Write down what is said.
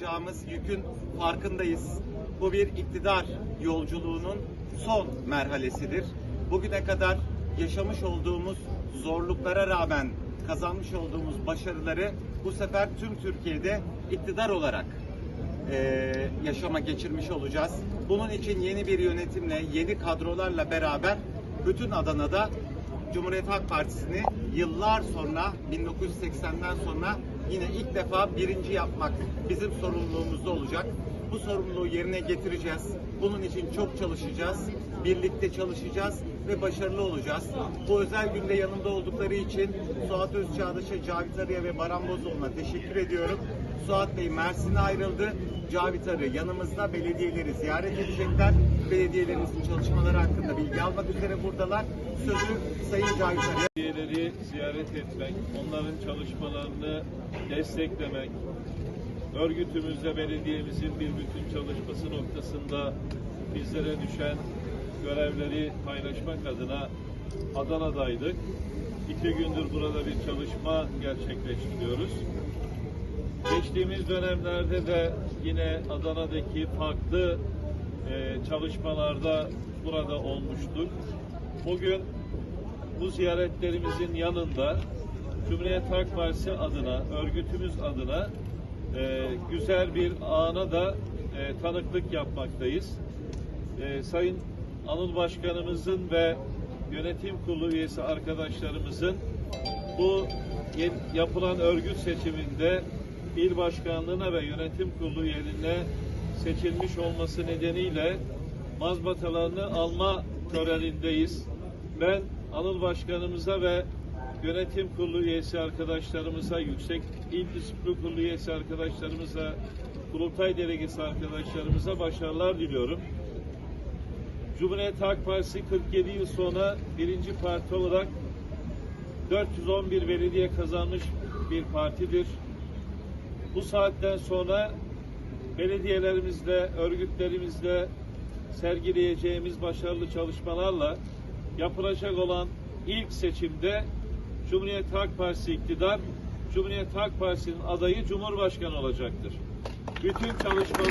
Yapacağımız yükün farkındayız. Bu bir iktidar yolculuğunun son merhalesidir. Bugüne kadar yaşamış olduğumuz zorluklara rağmen kazanmış olduğumuz başarıları bu sefer tüm Türkiye'de iktidar olarak eee, yaşama geçirmiş olacağız. Bunun için yeni bir yönetimle, yeni kadrolarla beraber bütün Adana'da Cumhuriyet Halk Partisi'ni yıllar sonra 1980'den sonra yine ilk defa birinci yapmak bizim sorumluluğumuzda olacak. Bu sorumluluğu yerine getireceğiz. Bunun için çok çalışacağız. Birlikte çalışacağız ve başarılı olacağız. Bu özel günde yanımda oldukları için Suat Özçağdaş'a, Cavit Arı'ya ve Baran Bozoğlu'na teşekkür ediyorum. Suat Bey Mersin'e ayrıldı. Cavit Arı yanımızda belediyeleri ziyaret edecekler. Belediyelerimizin çalışmaları hakkında bilgi almak üzere buradalar. Sözü Sayın Cavit Arı'ya Belediyeleri ziyaret etmek, onların çalışmalarını desteklemek, örgütümüzle belediyemizin bir bütün çalışması noktasında bizlere düşen görevleri paylaşmak adına Adana'daydık. İki gündür burada bir çalışma gerçekleştiriyoruz. Geçtiğimiz dönemlerde de yine Adana'daki farklı e, çalışmalarda burada olmuştuk. Bugün bu ziyaretlerimizin yanında Cumhuriyet Halk Partisi adına, örgütümüz adına e, güzel bir ana da e, tanıklık yapmaktayız. E, Sayın Anıl Başkanımızın ve yönetim kurulu üyesi arkadaşlarımızın bu yapılan örgüt seçiminde il başkanlığına ve yönetim kurulu üyeliğine seçilmiş olması nedeniyle mazbatalarını alma törenindeyiz. Ben Anıl Başkanımıza ve yönetim kurulu üyesi arkadaşlarımıza, yüksek il disiplin kurulu üyesi arkadaşlarımıza, kurultay delegesi arkadaşlarımıza başarılar diliyorum. Cumhuriyet Halk Partisi 47 yıl sonra birinci parti olarak 411 belediye kazanmış bir partidir. Bu saatten sonra belediyelerimizle, örgütlerimizle sergileyeceğimiz başarılı çalışmalarla yapılacak olan ilk seçimde Cumhuriyet Halk Partisi iktidar, Cumhuriyet Halk Partisi'nin adayı Cumhurbaşkanı olacaktır. Bütün çalışmalar